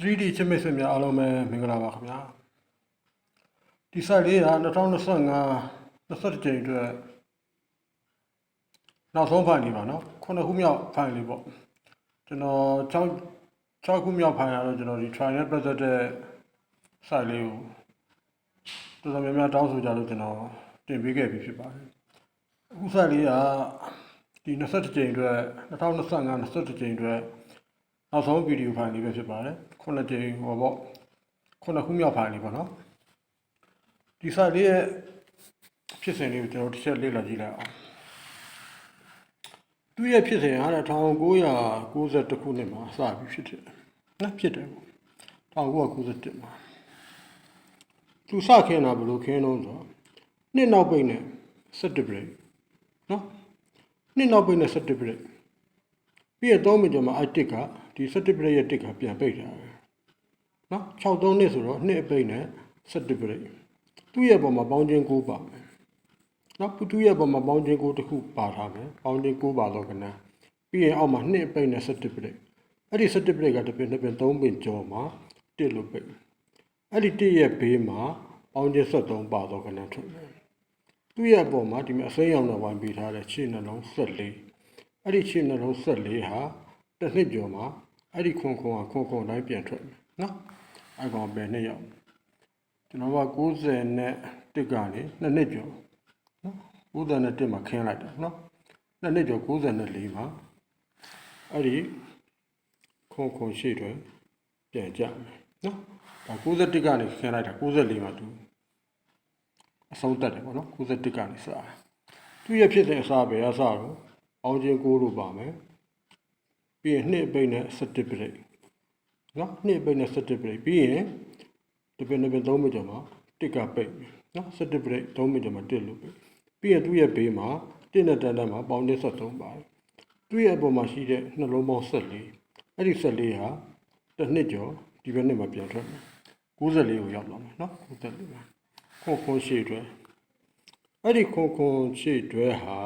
3D ချစ်မိတ်ဆွေများအားလုံးပဲမင်္ဂလာပါခင်ဗျာဒီ site လေးက2025 21ကြိမ်အတွက်နောက်ဆုံးဖိုင်လေးပါနော်ခုနှစ်ခုမြောက်ဖိုင်လေးပေါ့ကျွန်တော်6 6ခုမြောက်ဖိုင်ရတော့ကျွန်တော်ဒီ try နဲ့ပတ်သက်တဲ့ site လေးကိုတော်တော်များများတောင်းဆိုကြလို့ကျွန်တော်တင်ပေးခဲ့ပြီဖြစ်ပါတယ်အခု site လေးကဒီ21ကြိမ်အတွက်2025 21ကြိမ်အတွက် နောက်ဆုံးဗီဒီယိုဖိုင်လေးပဲဖြစ်ပါတယ်ခုနှစ်ကြိမ်ဟောပေါ့ခုနှစ်ခုမြောက်ဖိုင်လေးပေါ့နော်ဒီ site လေးရဲ့ဖြစ်စဉ်လေးကိုကျွန်တော်တစ်ချက်လေ့လာကြည့်လိုက်အောင်သူ့ရဲ့ဖြစ်စဉ်ဟာ1992ခုနှစ်မှာစပြီးဖြစ်တယ်နော်ဖြစ်တယ်ပေါ့1991မှာသူစခင်းတာဘယ်လိုခင်းတော့ဆိုတော့နှစ်နောက်ပိတ်နဲ့17 break နော်နှစ်နောက်ပိတ်နဲ့17 break ပြီးရတော့မြကြမှာအတစ်က ဒီ17 break ရဲ့တစ်ကပြန်ပိတ်တာပဲနော်63နှစ်ဆိုတော့နှစ်အပိတ်နဲ့17 break သူ့ရဲ့ပုံမှာပေါင်းချင်း9ပါမယ်နော်ပူတူရဲ့ပုံမှာပေါင်းချင်း9တစ်ခုပါထားမယ်ပေါင်းချင်း9ပါတော့ကနန်းပြီးရင်အောက်မှာနှစ်အပိတ်နဲ့17 break အဲ့ဒီ17 break ကတစ်ပင်တစ်ပင်3ပင်ကျော်မှာတစ်လို့ပိတ်အဲ့ဒီတစ်ရဲ့ဘေးမှာပေါင်းချင်း73ပါတော့ကနန်းထွက်မယ်သူ့ရဲ့အပေါ်မှာဒီမှာအစိမ်းရောင်နဲ့ဝိုင်းပေးထားတဲ့ခြေနှလုံး14အဲ့ဒီခြေနှလုံး14ဟာတစ်နှစ်ကျော်မှာ အဲ့ဒီခွန်ခွန်ကခွန်ခွန်တိုင်းပြန်ထွက်မယ်နော်အဲ့ကောင်ပဲနှစ်ယောက်ကျွန်တော်က90နဲ့တစ်ကနေနှစ်နှစ်ကျော်နော်90နဲ့တစ်မှာခင်းလိုက်တာနော်နှစ်နှစ်ကျော်94မှာအဲ့ဒီခွန်ခွန်ရှိတွေပြန်ကြမယ်နော်ဒါ91ကနေခင်းလိုက်တာ94မှာသူအဆုံးတက်တယ်ပေါ့နော်91ကနေစတာသူရဲ့ဖြစ်တဲ့အစားပဲအစားတော့အောင်ချင်းကိုလို့ပါမယ် ပြီးရင်နှစ်ပိတ်နဲ့17ပိတ်နော်နှစ်ပိတ်နဲ့17ပိတ်ပြီးရင်ဒီပင်ဒီပင်3မိနစ်ကျော်မှာတစ်ကပိတ်မယ်နော်17ပိတ်3မိနစ်ကျော်မှာတစ်လို့ပိတ်ပြီးရင်သူ့ရဲ့ဘေးမှာတစ်နဲ့တန်းတန်းမှာပေါင်း73ပါတယ်သူ့ရဲ့အပေါ်မှာရှိတဲ့နှလုံးပေါင်း14အဲ့ဒီ14ဟာတစ်နှစ်ကျော်ဒီဘက်နှစ်မှာပြန်ထွက်မယ်94ကိုရောက်လာမယ်နော်94မှာခွန်ခွန်ရှိအတွက်အဲ့ဒီခွန်ခွန်ရှိအတွက်ဟာ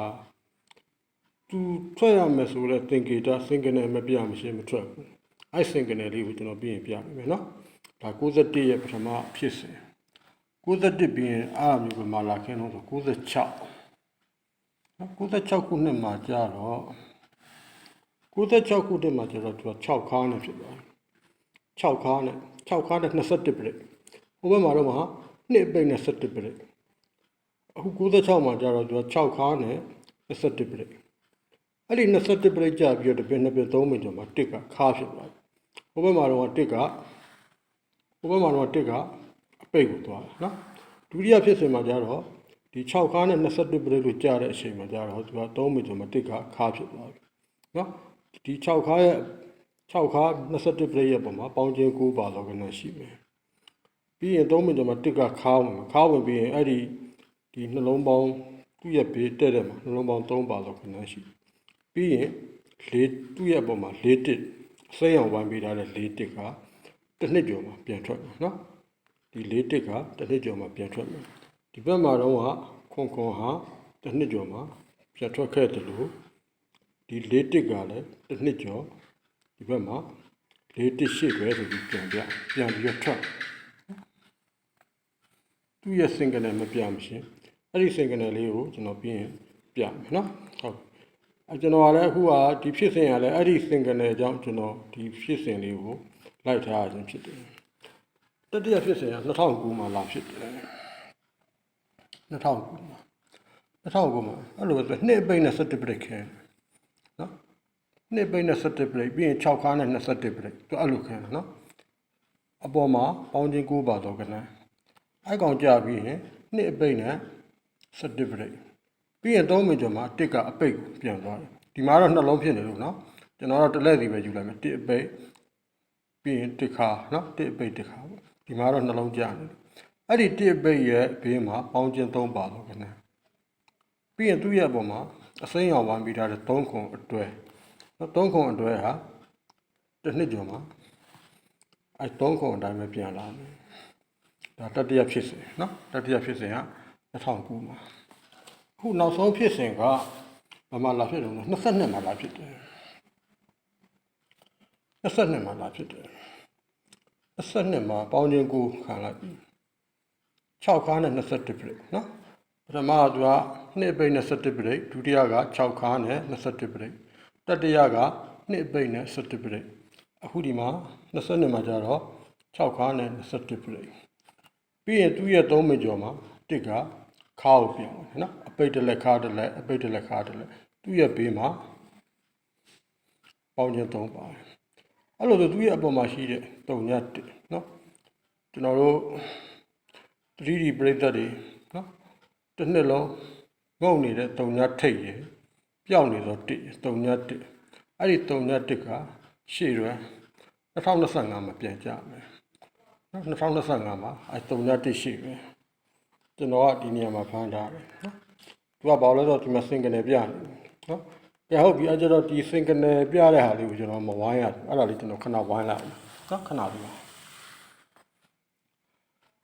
သူထွက်ရမယ်ဆိုတော့သင်္ကေတစင်ကနေမပြမရှင်းမထွက်ဘူးအဲ့စင်ကနေလေးကိုကျွန်တော်ပြင်ပြပေးမယ်နော်ဒါ61ရဲ့ပထမဖြစ်စဉ်61ပြီးရင်အားမျိုးပဲမာလာခင်းလို့ဆို96နော်96ခုနှစ်မှာကြာတော့96ခုနှစ်မှာကျတော့သူက6ခါနဲ့ဖြစ်သွားတယ်6ခါနဲ့6ခါနဲ့21ပြည့်ဟိုဘက်မှာတော့မှာနှစ်ပိတ်နဲ့17ပြည့်အခု96မှာကျတော့သူက6ခါနဲ့21ပြည့် အဲ့ဒီ21ပြည့်ကြာပြီးတော့တပင်းနှစ်ပင်း3မိနစ်ကျော်မှာတစ်ကခါဖြစ်သွားတယ်ဟိုဘက်မှာတော့တစ်ကဟိုဘက်မှာတော့တစ်ကအပိတ်ကိုသွားတယ်နော်ဒုတိယဖြစ်စဉ်မှာကျတော့ဒီ6ခါနဲ့21ပြည့်လို့ကြာတဲ့အချိန်မှာကျတော့သူက3မိနစ်ကျော်မှာတစ်ကခါဖြစ်သွားပြီနော်ဒီ6ခါရဲ့6ခါ21ပြည့်ရဲ့ပုံမှာပေါင်းချင်း9ပါတော့ကနေရှိမယ်ပြီးရင်3မိနစ်ကျော်မှာတစ်ကခါဝင်ခါဝင်ပြီးရင်အဲ့ဒီဒီနှလုံးပေါင်းသူ့ရဲ့ဘေးတက်တဲ့မှာနှလုံးပေါင်း3ပါတော့ကနေရှိ ပြီးရင်လေးသူ့ရဲ့ပုံမှာ၄တစ်အစိမ်းအောင်ဝိုင်းပေးထားတဲ့၄တစ်ကတစ်နှစ်ကျော်မှာပြန်ထွက်မယ်နော်ဒီ၄တစ်ကတစ်နှစ်ကျော်မှာပြန်ထွက်မယ်ဒီဘက်မှာတော့ခွန်ခွန်ဟာတစ်နှစ်ကျော်မှာပြန်ထွက်ခဲ့တယ်လို့ဒီ၄တစ်ကလည်းတစ်နှစ်ကျော်ဒီဘက်မှာ၄တစ်ရှိပဲဆိုပြီးပြန်ပြပြန်ပြီးတော့ထွက်သူ့ရဲ့စင်ကနေမပြမရှင်းအဲ့ဒီစင်ကနေလေးကိုကျွန်တော်ပြင်ပြမယ်နော်ဟုတ်အဲ ကျွန်တော်ကလည်းအခုကဒီဖြစ်စဉ်ကလည်းအဲ့ဒီစင်ကနေအကြောင်းကျွန်တော်ဒီဖြစ်စဉ်လေးကိုလိုက်ထားခြင်းဖြစ်တယ်တတိယဖြစ်စဉ်က2009မှာလာဖြစ်တယ်2009မှာ2009မှာအဲ့လိုပဲဆိုနှစ်ပိတ်နဲ့17ပြိတ်ခဲနော်နှစ်ပိတ်နဲ့17ပြိတ်ပြီးရင်6ခါနဲ့21ပြိတ်သူအဲ့လိုခဲနော်အပေါ်မှာပေါင်းချင်း9ပါတော့ကနန်းအဲ့ကောင်ကြပြီးရင်နှစ်အပိတ်နဲ့17ပြိတ် ပြီးရင်3မိနစ်ကျော်မှာတစ်ကအပိတ်ကိုပြန်သွားတယ်ဒီမှာတော့နှလုံးဖြစ်နေလို့နော်ကျွန်တော်တော့တစ်လက်စီပဲယူလိုက်မယ်တစ်အပိတ်ပြီးရင်တစ်ခါနော်တစ်အပိတ်တစ်ခါပေါ့ဒီမှာတော့နှလုံးကြနေတယ်အဲ့ဒီတစ်အပိတ်ရဲ့ဘေးမှာပေါင်းချင်း3ပါတော့ကနန်းပြီးရင်သူ့ရဲ့အပေါ်မှာအစိမ်းရောင်ဝိုင်းပြီးထားတဲ့3ခုအတွဲနော်3ခုအတွဲဟာတစ်နှစ်ကျော်မှာအဲ3ခုအတိုင်းပဲပြန်လာမယ်ဒါတတိယဖြစ်စဉ်နော်တတိယဖြစ်စဉ်က2009မှာအ ခုနောက်ဆုံးဖြစ်စဉ်ကဘာမှလာဖြစ်တယ်လဲ22မှာလာဖြစ်တယ်22မှာလာဖြစ်တယ်22မှာပေါင်းခြင်းကိုခံလိုက်ပြီ6ခါနဲ့21ပြိတ်နော်ပထမကသူက2ပိတ်21ပြိတ်ဒုတိယက6ခါနဲ့21ပြိတ်တတိယက2ပိတ်နဲ့17ပြိတ်အခုဒီမှာ22မှာကျတော့6ခါနဲ့21ပြိတ်ပြီးရင်သူ့ရဲ့3မိကျော်မှာတစ်က ခါကိုပြောင်းတယ်နော်အပိတ်တစ်လက်ခါတစ်လက်အပိတ်တစ်လက်ခါတစ်လက်သူ့ရဲ့ဘေးမှာပေါင်းခြင်း3ပါတယ်အဲ့လိုဆိုသူ့ရဲ့အပေါ်မှာရှိတဲ့တုံညတ်တစ်နော်ကျွန်တော်တို့ 3D ပရိသတ်တွေနော်တစ်နှစ်လုံးငုံနေတဲ့တုံညတ်ထိတ်ရယ်ပျောက်နေသောတစ်တုံညတ်တစ်အဲ့ဒီတုံညတ်တစ်ကရှေ့ရွယ်2025မှာပြန်ကြမယ်နော်2025မှာအဲ့တုံညတ်တစ်ရှိပဲ ကျွန်တော်ကဒီနေရာမှာဖမ်းထားတယ်နော်သူကဘာလို့လဲဆိုတော့ဒီမှာစင်ကနေပြနေနော်ကဲဟုတ်ပြီအဲ့ကျတော့ဒီစင်ကနေပြတဲ့ဟာလေးကိုကျွန်တော်မဝိုင်းရဘူးအဲ့ဒါလေးကျွန်တော်ခဏဝိုင်းလိုက်အောင်နော်ခဏလေးပါ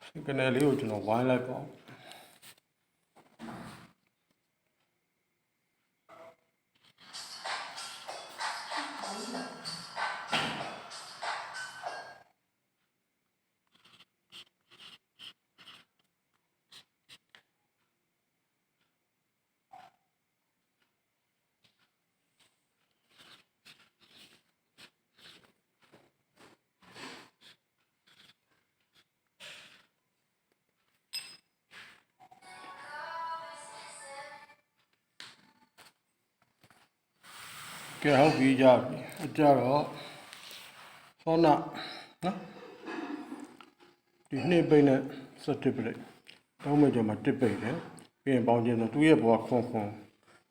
စင်ကနေလေးကိုကျွန်တော်ဝိုင်းလိုက်ပါ ဟုတ်ပြီကြပြီအကြတော့သောနာနော်ဒီနှစ်ပိတ်နဲ့စတစ်ပိတ်တောင်းမကြမှာတစ်ပိတ်တယ်ပြီးရင်ပေါင်းခြင်းတော့သူ့ရဲ့ဘဝခွန်ခွန်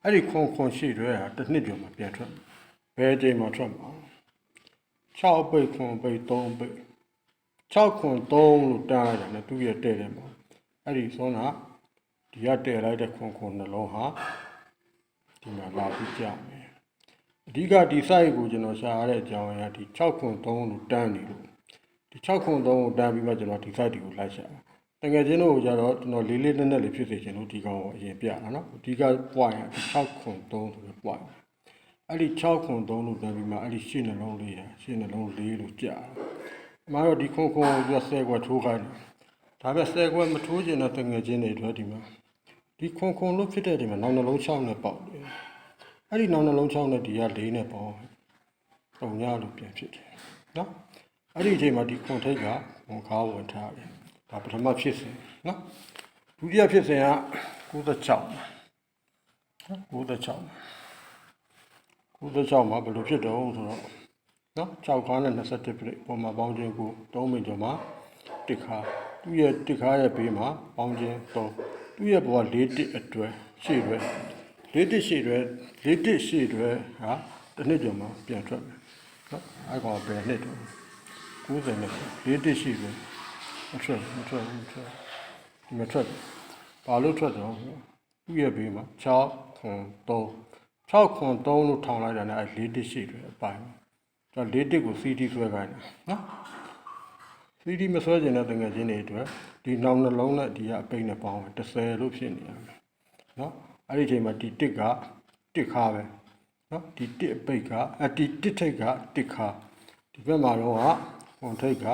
အဲ့ဒီခွန်ခွန်ရှိတွေဟာတစ်နှစ်ကျော်မှာပြန်ထွက်ဘယ်အချိန်မှာထွက်မှာ6ပိတ်ခွန်ပိတ်3ပိတ်6ခွန်3လို့တားလိုက်တာနဲ့သူ့ရဲ့တဲ့တယ်မှာအဲ့ဒီသောနာဒီကတဲ့လိုက်တဲ့ခွန်ခွန်နှလုံးဟာဒီမှာလာပြီးကြမယ် အဓိကဒီ site ကိုကျွန်တော်ရှာရတဲ့အကြောင်းအရာဒီ6ခွန်3လို့တန်းနေလို့ဒီ6ခွန်3ကိုတန်းပြီးမှကျွန်တော်ဒီ site တွေကိုလိုက်ရှာတာတကယ်ချင်းတို့ကိုကြတော့ကျွန်တော်လေးလေးနက်နက်လေးဖြစ်စေချင်လို့ဒီကောင်ကိုအရင်ပြတာနော်အဓိက point က6ခွန်3ဆိုတဲ့ point အဲ့ဒီ6ခွန်3လို့တန်းပြီးမှအဲ့ဒီရှင်းနှလုံးလေးရရှင်းနှလုံးလေးလို့ကြာတာအမှားတော့ဒီခွန်ခွန်ကိုပြ10ခွက်ထိုးခိုင်းတယ်ဒါပေမဲ့10ခွက်မထိုးချင်တဲ့တကယ်ချင်းတွေအတွက်ဒီမှာဒီခွန်ခွန်လို့ဖြစ်တဲ့ဒီမှာနောက်နှလုံး6နဲ့ပေါက်တယ် အဲ့ဒီနောက်နှလုံးချောင်းနဲ့ဒီက၄နဲ့ပေါင်းပုံညလို့ပြန်ဖြစ်တယ်နော်အဲ့ဒီအချိန်မှာဒီခွန်ထိတ်ကဝန်ခါဝင်ထားတယ်ဒါပထမဖြစ်စဉ်နော်ဒုတိယဖြစ်စဉ်က96နော်96 96မှာဘယ်လိုဖြစ်တော့ဆိုတော့နော်6ခါနဲ့21ပြိပုံမှာပေါင်းခြင်းကို3မိနစ်ကျော်မှာတစ်ခါသူ့ရဲ့တစ်ခါရဲ့ဘေးမှာပေါင်းခြင်း3သူ့ရဲ့ဘဝ၄တစ်အတွဲရှေ့ရွ ယ်၄တစ်ရှေ့ရွယ်၄တစ်ရှေ့ရွယ်ဟာတစ်နှစ်ကျော်မှာပြန်ထွက်မယ်နော်အဲ့ကောင်ဘယ်နှစ်တော့90နဲ့၄တစ်ရှေ့ရွယ်မထွက်ဘူးမထွက်ဘူးမထွက်ဘူးဒီမထွက်ဘူးဘာလို့ထွက်တော့ဆိုတော့သူ့ရဲ့ဘေးမှာ6ခွန်3 6ခွန်3လို့ထောင်လိုက်တာနဲ့အဲ၄တစ်ရှိတယ်အပိုင်းကျွန်တော်၄တစ်ကို CD ဆွဲခိုင်းတယ်နော် CD မဆွဲကျင်တဲ့တငယ်ချင်းတွေအတွက်ဒီနောက်နှလုံးနဲ့ဒီကအပိတ်နဲ့ပေါင်း10လို့ဖြစ်နေရမယ်နော် အဲ့ဒီအချိန်မှာဒီတစ်ကတစ်ခါပဲနော်ဒီတစ်အပိတ်ကအဒီတစ်ထိတ်ကတစ်ခါဒီဘက်မှာတော့ကခွန်ထိတ်က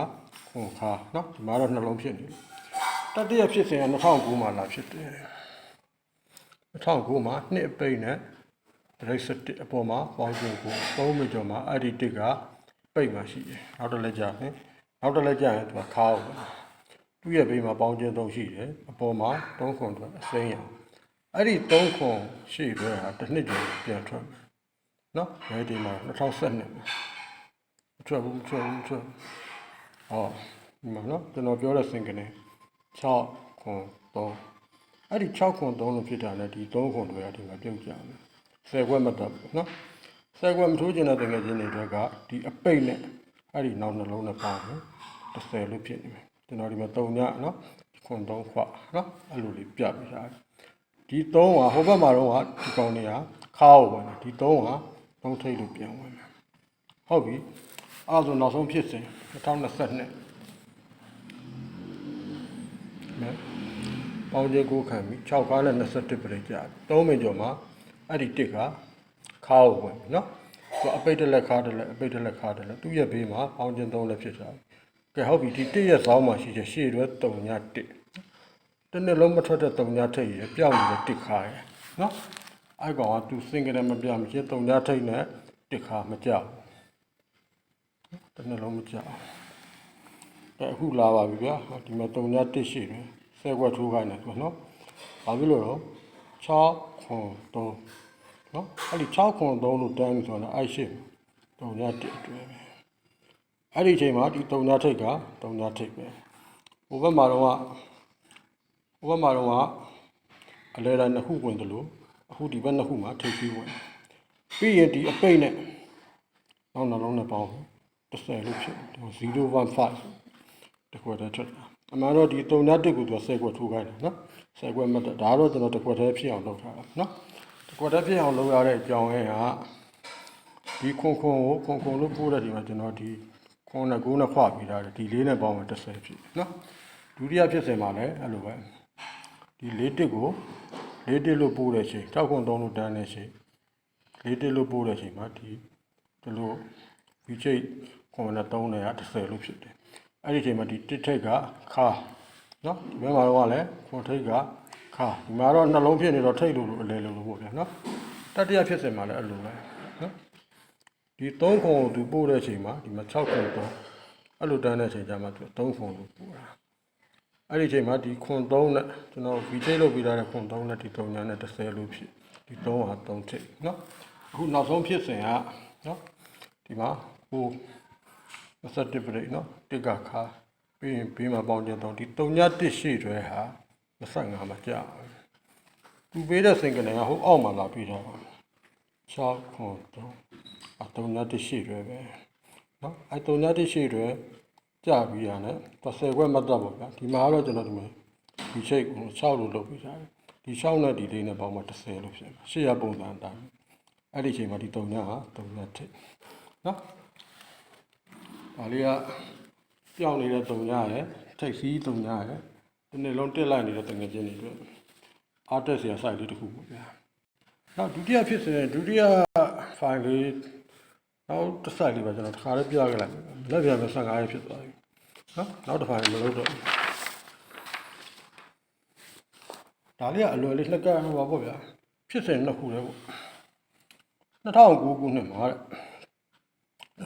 ခွန်ခါနော်ဒီမှာတော့နှလုံးဖြစ်နေတယ်တတိယဖြစ်စဉ်က2009မှာလာဖြစ်တယ်2009မှာနှစ်အပိတ်နဲ့ဒရိတ်စတစ်အပေါ်မှာပေါင်းခြင်းကိုသုံးမိကျော်မှာအဲ့ဒီတစ်ကပိတ်မှရှိတယ်နောက်တစ်လက်ကြမယ်နောက်တစ်လက်ကြရင်သူကခါအောင်သူ့ရဲ့ဘေးမှာပေါင်းခြင်းသုံးရှိတယ်အပေါ်မှာသုံးခွန်အတွက်အစိမ်းရအဲ့ ဒီသုံးခွန်ရှိတွေဟာတစ်နှစ်ကျော်ပြန်ထွက်မယ်နော်ဒီဒီမှာ2012မှာမထွက်ဘူးမထွက်ဘူးမထွက်ဘူးဟောဒီမှာနော်ကျွန်တော်ပြောတဲ့စင်ကနေ6ခွန်3အဲ့ဒီ6ခွန်3လို့ဖြစ်တာနဲ့ဒီ3ခွန်တွေကဒီမှာပြုတ်ကြမယ်ဆယ်ခွက်မတက်ဘူးနော်ဆယ်ခွက်မထိုးကျင်တဲ့တကယ်ချင်းတွေအတွက်ကဒီအပိတ်နဲ့အဲ့ဒီနောက်နှလုံးနဲ့ပေါင်းတယ်30လို့ဖြစ်နေမယ်ကျွန်တော်ဒီမှာ3ညနော်ခွန်3ခွနော်အဲ့လိုလေးပြပြထားတယ် ဒီ3ကဟိုဘက်မှာတော့ကဒီကောင်တွေကခါအောင်ဝင်တယ်ဒီ3က3ထိပ်လို့ပြန်ဝင်တယ်ဟုတ်ပြီအဲ့ဒါဆိုနောက်ဆုံးဖြစ်စဉ်2022နော်ပေါင်းခြင်းကိုခံပြီး6ကားနဲ့21ပြိကြာ3မိနစ်ကျော်မှာအဲ့ဒီတစ်ကခါအောင်ဝင်နော်သူအပိတ်တစ်လက်ခါတစ်လက်အပိတ်တစ်လက်ခါတစ်လက်သူ့ရဲ့ဘေးမှာပေါင်းခြင်း3လက်ဖြစ်သွားပြီကဲဟုတ်ပြီဒီတစ်ရက်စောင်းမှာရှိချက်ရှေ့ရွယ်3ည1 တစ်နှစ်လုံးမထွက်တဲ့3ညထိတ်ရယ်ပြောင်းနေတဲ့တစ်ခါရယ်နော်အဲ့ကောင်ကသူစင်ကလေးမပြမချင်း3ညထိတ်နဲ့တစ်ခါမကြောက်တစ်နှစ်လုံးမကြောက်အဲအခုလာပါပြီဗျာဒီမှာ3ည1ရှိတယ်ဆဲခွက်ထိုးခိုင်းတယ်ဆိုနော်ဘာဖြစ်လို့တော့6ခွန်3နော်အဲ့ဒီ6ခွန်3လို့တန်းပြီဆိုတော့အဲ့ရှိ3ည1အတွဲပဲအဲ့ဒီအချိန်မှာဒီတုံညာထိတ်ကတုံညာထိတ်ပဲဟိုဘက်မှာတော့က ဟိုဘက်မှာတော့ကအလဲတိုင်းနှစ်ခုဝင်တယ်လို့အခုဒီဘက်နှစ်ခုမှာထိတ်ပြီးဝင်ပြီးရင်ဒီအပိတ်နဲ့နောက်နှလုံးနဲ့ပေါင်း30လို့ဖြစ်015တခွက်တည်းထွက်တာအမှန်တော့ဒီတုံညာတစ်ကိုသူက10ခွက်ထိုးခိုင်းတယ်နော်10ခွက်မှတ်တယ်ဒါတော့ကျွန်တော်တခွက်တည်းဖြစ်အောင်လုပ်ထားတာနော်တခွက်တည်းဖြစ်အောင်လုပ်ရတဲ့အကြောင်းရင်းကဒီခွန်ခွန်ကိုခွန်ခွန်လို့ပို့တဲ့ဒီမှာကျွန်တော်ဒီခွန်နဲ့ကိုးနဲ့ခွပြီးထားတယ်ဒီလေးနဲ့ပေါင်းမှ30ဖြစ်နော်ဒုတိယဖြစ်စဉ်မှာလည်းအဲ့လိုပဲ ဒီလေးတစ်ကိုလေးတစ်လို့ပို့တဲ့ချိန်6ခွန်3လို့တန်းတဲ့ချိန်လေးတစ်လို့ပို့တဲ့ချိန်မှာဒီဒီလိုဒီချိတ်ခွန်နဲ့3နဲ့က30လို့ဖြစ်တယ်အဲ့ဒီချိန်မှာဒီတစ်ထိတ်ကခါနော်ဒီဘက်မှာတော့လည်းခွန်ထိတ်ကခါဒီမှာတော့နှလုံးဖြစ်နေတော့ထိတ်လို့လို့အလဲလို့လို့ပေါ့ဗျာနော်တတိယဖြစ်စဉ်မှာလည်းအဲ့လိုပဲနော်ဒီ3ခုကိုသူပို့တဲ့အချိန်မှာဒီမှာ6ခုတော့အဲ့လိုတန်းတဲ့အချိန်ကျမှသူ3ခုကိုပို့တာ အဲ့ဒီအချိန်မှာဒီခွန်3နဲ့ကျွန်တော်ဗီချိတ်လုပ်ပြီးသားတဲ့ခွန်3နဲ့ဒီ3ညာနဲ့30လို့ဖြစ်ဒီ3ဟာ3ထိပ်เนาะအခုနောက်ဆုံးဖြစ်စဉ်ကเนาะဒီမှာဟို21ပြိเนาะတစ်ကခါပြီးရင်ပြီးမှာပေါင်းကျတော့ဒီ3ညာ1ရှိတွေဟာ25မှာကြာသူပေးတဲ့စင်ကနေကဟိုအောက်မှာလာပြီးတော့6ခွန်3 အတုံညာတရှိတွေပဲเนาะအဲတုံညာတရှိတွေ ကြပြီးရတယ်30ခွက်မတ်တပ်ပေါ့ဗျာဒီမှာကတော့ကျွန်တော်ဒီမှာဒီချိတ်ကို6လို့လုပ်ပေးထားတယ်ဒီ6နဲ့ဒီလေးနဲ့ပေါင်းမှ30လို့ဖြစ်မှာရှေ့ရပုံစံအတိုင်းအဲ့ဒီချိန်မှာဒီ3ညဟာ3ညထိပ်နော်ဒါလေးကပြောင်းနေတဲ့3ညရယ်ထိပ်စီး3ညရယ်ဒီနေ့လုံးတက်လိုက်နေတဲ့တငယ်ချင်းတွေအတွက်အားတက်စရာစိုက်လေးတစ်ခုပေါ့ဗျာနောက်ဒုတိယဖြစ်စဉ်ဒုတိယ file လေး နောက်တစ်ဆိုင်လေးပါကျွန်တော်တစ်ခါလေးပြခဲ့လိုက်လက်ပြန်ပဲ15ရက်ဖြစ်သွားပြီနော်နောက်တစ်ခါလေးမလုပ်တော့ဘူးဒါလေးကအလွယ်လေးလက်ကမ်းဟောပါပေါ့ဗျာဖြစ်စဉ်နှစ်ခုလေးပေါ့2009ခုနှစ်မှာတဲ့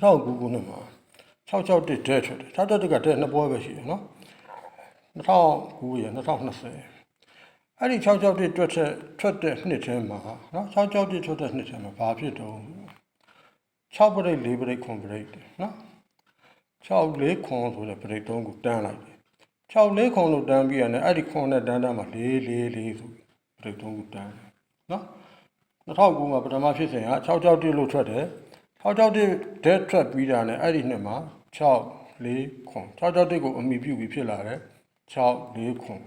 2009ခုနှစ်မှာ661တဲ့ထွက်တယ်661ကတဲ့နှစ်ပွဲပဲရှိတယ်နော်2009ရ2020အဲ့ဒီ661တွက်တဲ့ထွက်တဲ့နှစ်ထဲမှာနော်661ထွက်တဲ့နှစ်ထဲမှာဘာဖြစ်တော့ 6ပရိတ်4ပရိတ်9ပရိတ်နော်6 4ခွန်ဆိုတဲ့ပရိတ်3ကိုတန်းလိုက်တယ်6 4ခွန်လို့တန်းပြီးရတယ်အဲ့ဒီခွန်နဲ့တန်းတန်းမှာ4 4 4ဆိုပရိတ်3ကိုတန်းတယ်နော်2009မှာပထမဖြစ်စဉ်က661လို့ထွက်တယ်661ဒက်ထွက်ပြီးတာနဲ့အဲ့ဒီနှစ်မှာ6 4ခွန်661ကိုအမိပြုပြီးဖြစ်လာတယ်6 4ခွန်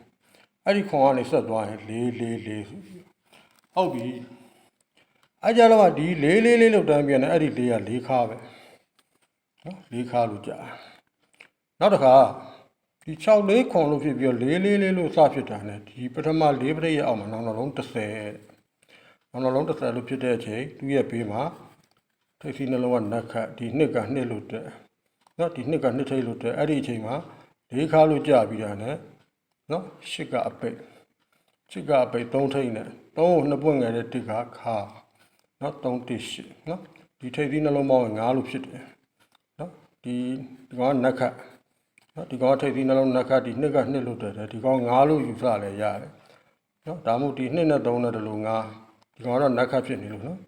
အဲ့ဒီခွန်ကနေဆက်သွားရင်၄၄၄ဆိုပြီးဟုတ်ပြီ အဲ့ကြတော့ဒီ၄၄၄လောက်တန်းပြန်တယ်အဲ့ဒီ၄က၄ခါပဲနော်၄ခါလို့ကြာနောက်တစ်ခါဒီ6လေးခွန်လို့ဖြစ်ပြီးတော့၄၄၄လို့စဖြစ်တာ ਨੇ ဒီပထမ၄ပရိရဲ့အောက်မှာနောက်နှလုံး30နောက်နှလုံး30လို့ဖြစ်တဲ့အချိန်သူ့ရဲ့ဘေးမှာထိပ်စီနှလုံးကနက်ခတ်ဒီနှစ်ကနှစ်လို့တဲ့နော်ဒီနှစ်ကနှစ်ထိပ်လို့တဲ့အဲ့ဒီအချိန်မှာ၄ခါလို့ကြာပြီးတာ ਨੇ နော်ရှစ်ကအပိတ်ရှစ်ကအပိတ်၃ထိပ်နဲ့၃ကိုနှစ်ပွင့်ငယ်တဲ့တစ်ကခါ နော်၃တစ်ရှစ်နော်ဒီထိပ်သီးနှလုံးပေါင်းရင်၅လို့ဖြစ်တယ်နော်ဒီဒီကောင်ကနက်ခတ်နော်ဒီကောင်ကထိပ်သီးနှလုံးနက်ခတ်ဒီနှစ်ကနှစ်လို့တက်တယ်ဒီကောင်၅လို့ယူဆလဲရတယ်နော်ဒါမှမဟုတ်ဒီနှစ်နဲ့၃နဲ့တလို့၅ဒီကောင်ကတော့နက်ခတ်ဖြစ်နေလို့နော်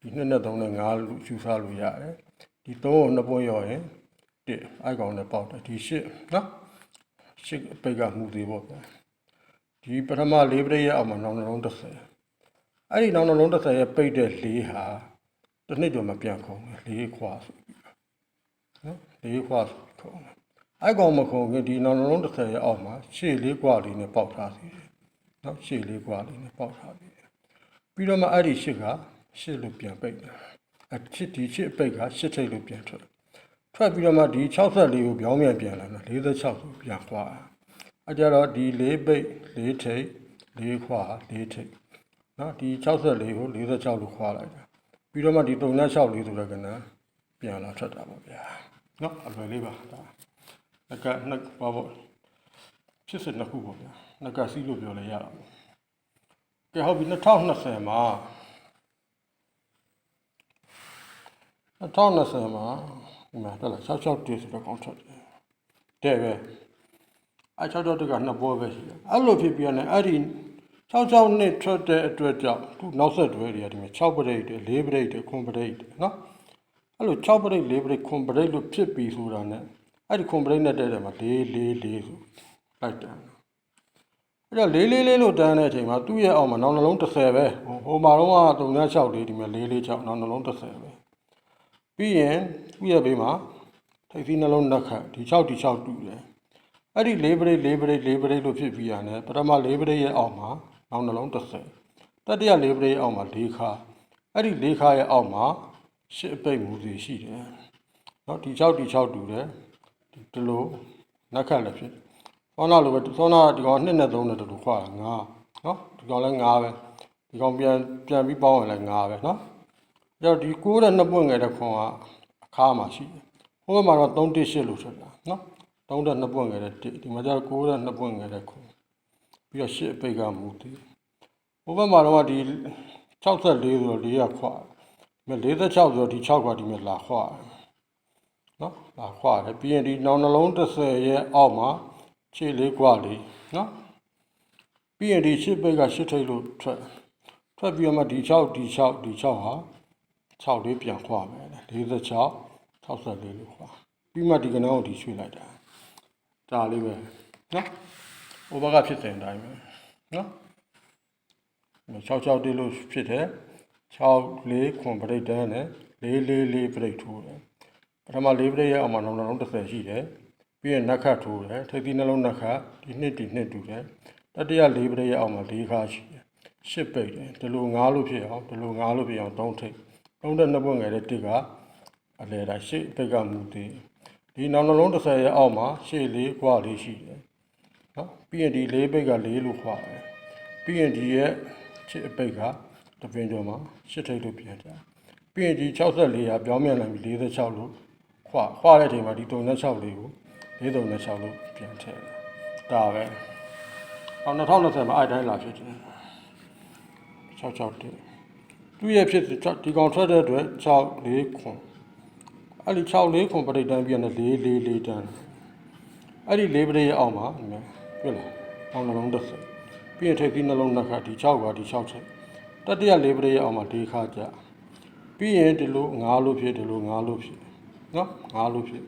ဒီနှစ်နဲ့၃နဲ့၅လို့ယူဆလို့ရတယ်ဒီ၃ကိုနှစ်ပွင့်ရော်ရင်တစ်အဲ့ကောင်နဲ့ပေါက်တယ်ဒီရှစ်နော်ရှစ်ပိတ်ကမှုသေးပေါ့ဗျာဒီပထမလေးပရိရဲ့အောက်မှာနောက်နှလုံး30 အဲ့ဒီနောက်နှလုံး30ရဲ့ပိတ်တဲ့လေးဟာတစ်နှစ်ကျော်မပြန်ခုံဘူးလေးခွာဆိုပြီးနော်လေးခွာဆိုပြီးခုံတယ်အဲ့ကောင်မခုံခင်ဒီနောက်နှလုံး30ရဲ့အောက်မှာရှေ့လေးခွာလေးနဲ့ပေါက်ထားစီတယ်နော်ရှေ့လေးခွာလေးနဲ့ပေါက်ထားပြီးတယ်ပြီးတော့မှအဲ့ဒီရှစ်ကရှစ်လို့ပြန်ပိတ်တယ်အချစ်ဒီရှစ်ပိတ်ကရှစ်ထိပ်လို့ပြန်ထွက်ထွက်ပြီးတော့မှဒီ64ကိုပြောင်းပြန်ပြန်လာတာ46ဆိုပြန်ခွာအကြတော့ဒီ၄ပိတ်၄ထိပ်၄ခွာ၄ထိပ် နော်ဒီ64ကို46လို့ခွာလိုက်တာပြီးတော့မှဒီ3နဲ့6လေးဆိုတဲ့ကဏ္ဍပြန်လာထွက်တာပေါ့ဗျာနော်အလွယ်လေးပါဒါနှက်ကနှက်ပါပေါ့ဖြစ်စဉ်တစ်ခုပေါ့ဗျာနှက်ကစီးလို့ပြောလဲရတာပေါ့ကဲဟုတ်ပြီ2020မှာ2020မှာဒီမှာတက်လာ66တေးဆိုတော့ contract တဲ့ပဲအဲ66တက်ကနှစ်ပွဲပဲရှိတယ်အဲ့လိုဖြစ်ပြီးတော့လည်းအဲ့ဒီ 66နှစ်ထွက်တဲ့အတွက်ကြောင့်သူနောက်ဆက်တွဲတွေကဒီမှာ6ပရိတ်တွေ4ပရိတ်တွေ9ပရိတ်တွေနော်အဲ့လို6ပရိတ်4ပရိတ်9ပရိတ်လို့ဖြစ်ပြီးဆိုတာ ਨੇ အဲ့ဒီ9ပရိတ်နဲ့တဲ့တယ်မှာ4 4 4ဆိုလိုက်တယ်အဲ့တော့လေးလေးလေးလို့တန်းတဲ့အချိန်မှာသူ့ရဲ့အောက်မှာနောက်နှလုံး30ပဲဟိုဟိုမှာတော့က36လေးဒီမှာလေးလေး6နောက်နှလုံး30ပဲပြီးရင်သူ့ရဲ့ဘေးမှာထိပ်သီးနှလုံးနှစ်ခတ်ဒီ6ဒီ6တူတယ်အဲ့ဒီလေးပရိတ်လေးပရိတ်လေးပရိတ်လို့ဖြစ်ပြီးရတယ်ပထမလေးပရိတ်ရဲ့အောက်မှာ နောက်နှလုံး30တတိယလေးပရိအောက်မှာ၄ခါအဲ့ဒီ၄ခါရဲ့အောက်မှာရှစ်အပိတ်မူစီရှိတယ်နော်ဒီ6ဒီ6တူတယ်ဒီလိုနက်ခတ်လည်းဖြစ်သောနာလိုပဲသောနာဒီကောင်2နဲ့3နဲ့တူတူခွာငါနော်ဒီကောင်လည်းငါပဲဒီကောင်ပြန်ပြန်ပြီးပေါင်းရင်လည်းငါပဲနော်အဲ့တော့ဒီ6နဲ့2ပွင့်ငယ်တဲ့ခွန်ကအခါမှာရှိတယ်ဟိုဘက်မှာတော့3 1 8လို့ဆိုတာနော်3 2ပွင့်ငယ်တဲ့1ဒီမှာကျတော့6 2ပွင့်ငယ်တဲ့ခွန် ပြီးတော့ရှစ်အပိတ်ကမူတည်ဟိုဘက်မှာတော့ဒီ64ဆိုတော့4ရခွာမြ46ဆိုတော့ဒီ6ခွာဒီမြလာခွာနော်လာခွာတယ်ပြီးရင်ဒီနောက်နှလုံး30ရဲ့အောက်မှာခြေလေးခွာလေးနော်ပြီးရင်ဒီရှစ်ပိတ်ကရှစ်ထိပ်လို့ထွက်ထွက်ပြီးတော့မှဒီ6ဒီ6ဒီ6ဟာ6လေးပြန်ခွာမယ်46 64လို့ခွာပြီးမှဒီကနောင်းကိုဒီရွှေ့လိုက်တာဒါလေးပဲနော် ဟိုဘက်ကဖြစ်တဲ့အတိုင်းပဲနော်66တိလို့ဖြစ်တယ်6လေးခွန်ပရိတ်တန်းနဲ့4 4 4ပရိတ်ထိုးတယ်ပထမ4ပရိတ်ရဲ့အောက်မှာနောက်နောက်30ရှိတယ်ပြီးရင်နက်ခတ်ထိုးတယ်ထိပ်သီးနှလုံးနက်ခတ်ဒီနှစ်ဒီနှစ်တူတယ်တတိယလေးပရိရဲ့အောက်မှာ၄ခါရှိတယ်ရှစ်ပိတ်တယ်ဒီလိုငားလို့ဖြစ်အောင်ဒီလိုငားလို့ဖြစ်အောင်သုံးထိပ်သုံးတဲ့နှစ်ပွင့်ငယ်တဲ့တစ်ကအလဲတာရှစ်ပိတ်ကမူတည်ဒီနောက်နှလုံး30ရဲ့အောက်မှာရှစ်လေးခွာလေးရှိတယ် နော်ပြီးရင်ဒီလေးပိတ်ကလေးလို့ခွာတယ်ပြီးရင်ဒီရဲ့ရှစ်အပိတ်ကတပင်ကျော်မှာရှစ်ထိပ်လို့ပြန်တယ်ပြီးရင်ဒီ64ရာပြောင်းပြန်လာပြီး46လို့ခွာခွာတဲ့အချိန်မှာဒီ36လေးကိုလေးသုံးနဲ့6လို့ပြန်ထည့်တယ်ဒါပဲအောင်2020မှာအဲ့တိုင်းလာဖြစ်တယ်66တက်သူ့ရဲ့ဖြစ်ဒီကောင်ထွက်တဲ့အတွက်6 4ခွန်အဲ့ဒီ6 4ခွန်ပရိတ်တန်းပြန်တယ်4 4 4တန်းအဲ့ဒီ4ပရိတ်ရဲ့အောက်မှာဒီမှာ တွေ့လားအောင်နှလုံး30ပြီးရင်ထိပ်ပြီးနှလုံးနှစ်ခါဒီ6ကဒီ6ထက်တတိယ4ပရိတ်ရဲ့အောက်မှာဒီခါကြပြီးရင်ဒီလို9လို့ဖြစ်ဒီလို9လို့ဖြစ်နော်9လို့ဖြစ်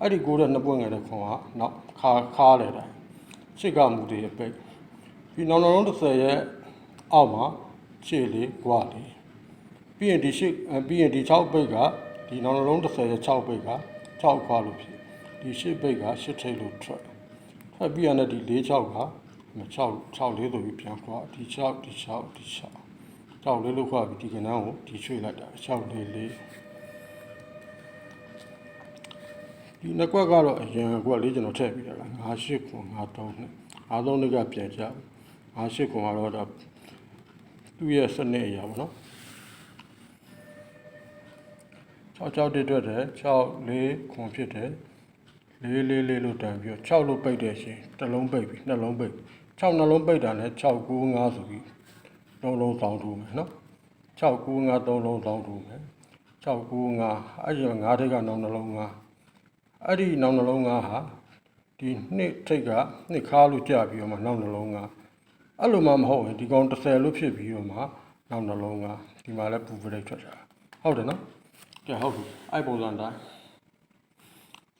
အဲ့ဒီကိုးတဲ့နှစ်ပွင့်ငယ်တဲ့ခွန်ကနောက်ခါခါလေတိုင်းရှစ်ကမူတည်အပိတ်ပြီးနောက်နောက်လုံး30ရဲ့အောက်မှာရှစ်လေးကွာလေးပြီးရင်ဒီရှစ်ပြီးရင်ဒီ6ပိတ်ကဒီနောက်နောက်လုံး30ရဲ့6ပိတ်က6ခွာလို့ဖြစ်ဒီရှစ်ပိတ်ကရှစ်ထိပ်လို့ထွက် ထွက်ပြီးရတဲ့ဒီ4 6က6 6လေးဆိုပြီးပြန်ခွာဒီ6ဒီ6ဒီ6 6လေးလို့ခွာပြီးဒီကနန်းကိုဒီရွှေ့လိုက်တာ6လေးလေးဒီနှစ်ကွက်ကတော့အရင်ကွက်လေးကျွန်တော်ထည့်ပြီးတာလား98ခွန်93နှစ်93နှစ်ကပြန်ကြ98ခွန်ကတော့ဒါသူ့ရဲ့စနစ်အရာပေါ့နော်66တက်အတွက်တယ်6 4ခွန်ဖြစ်တယ် 4 4 4လို့တန်ပြီးတော့6လို့ပိတ်တယ်ရှင်တစ်လုံးပိတ်ပြီးနှလုံးပိတ်6နှလုံးပိတ်တာနဲ့6 9 5ဆိုပြီးသုံးလုံးဆောင်းထိုးမယ်နော်6 9 5သုံးလုံးဆောင်းထိုးမယ်6 9 5အဲ့ဒီ5ထိပ်ကနောက်နှလုံး5အဲ့ဒီနောက်နှလုံးသားဟာဒီနှစ်ထိတ်ကနှစ်ခါလို့ကြာပြီးတော့မှနောက်နှလုံးသားအဲ့လိုမှမဟုတ်ရင်ဒီကောင်30လို့ဖြစ်ပြီးတော့မှနောက်နှလုံးသားဒီမှာလည်းပူပရိတ်ထွက်တာဟုတ်တယ်နော်ကဲဟုတ်ပြီအဲ့ပုံစံတိုင်း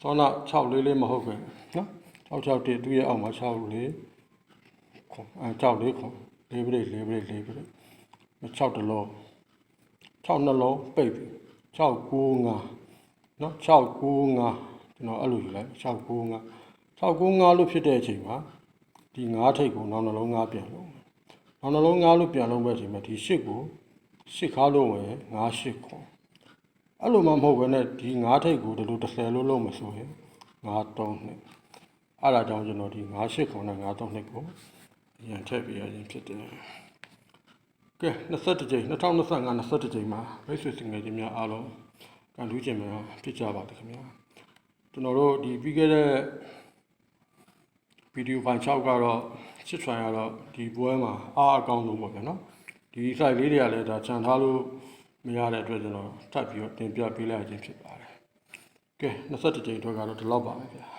သောနာ6လေးလေးမဟုတ်ဘူးနော်6 6တည်းသူရဲ့အောက်မှာ6လေးခွန်အဲ6လေးခွန်လေးပရိတ်လေးပရိတ်လေးပရိတ်6တလုံး6နှလုံးပိတ်ပြီ6 9 5နော်6 9 5ကျွန်တော်အဲ့လိုယူလိုက်695 695လို့ဖြစ်တဲ့အချိန်မှာဒီ9ထိပ်ကိုနောက်နှလုံး9ပြန်လုံးနောက်နှလုံး9လို့ပြန်လုံးပဲအချိန်မှာဒီ8ကို8ခါလုံးပဲ98ခွန် အဲ့လိုမှမဟုတ်ဘဲနဲ့ဒီ9ထိပ်ကိုဒီလို30လို့လုံးမဆိုရင်93နှစ်အဲ့ဒါကြောင့်ကျွန်တော်ဒီ98ခွန်နဲ့93နှစ်ကိုအရင်ထည့်ပြရခြင်းဖြစ်တယ်ကဲ21ကြိမ်2025 21ကြိမ်မှာမိတ်ဆွေစင်ငယ်ချင်းများအားလုံးကန်ထူးခြင်းများဖြစ်ကြပါသည်ခင်ဗျာကျွန်တော်တို့ဒီပြီးခဲ့တဲ့ဗီဒီယိုဖိုင်6ကတော့ချစ်ထွန်ရတော့ဒီပွဲမှာအားအကောင်းဆုံးပေါ့ဗျာနော်ဒီ site လေးတွေကလည်းဒါခြံထားလို့ မရတဲ့အတွက်ကျွန်တော်ထပ်ပြီးတော့တင်ပြပေးလိုက်ခြင်းဖြစ်ပါတယ်ကဲ21ကြိမ်အတွက်ကတော့ဒီလောက်ပါပဲဗျာ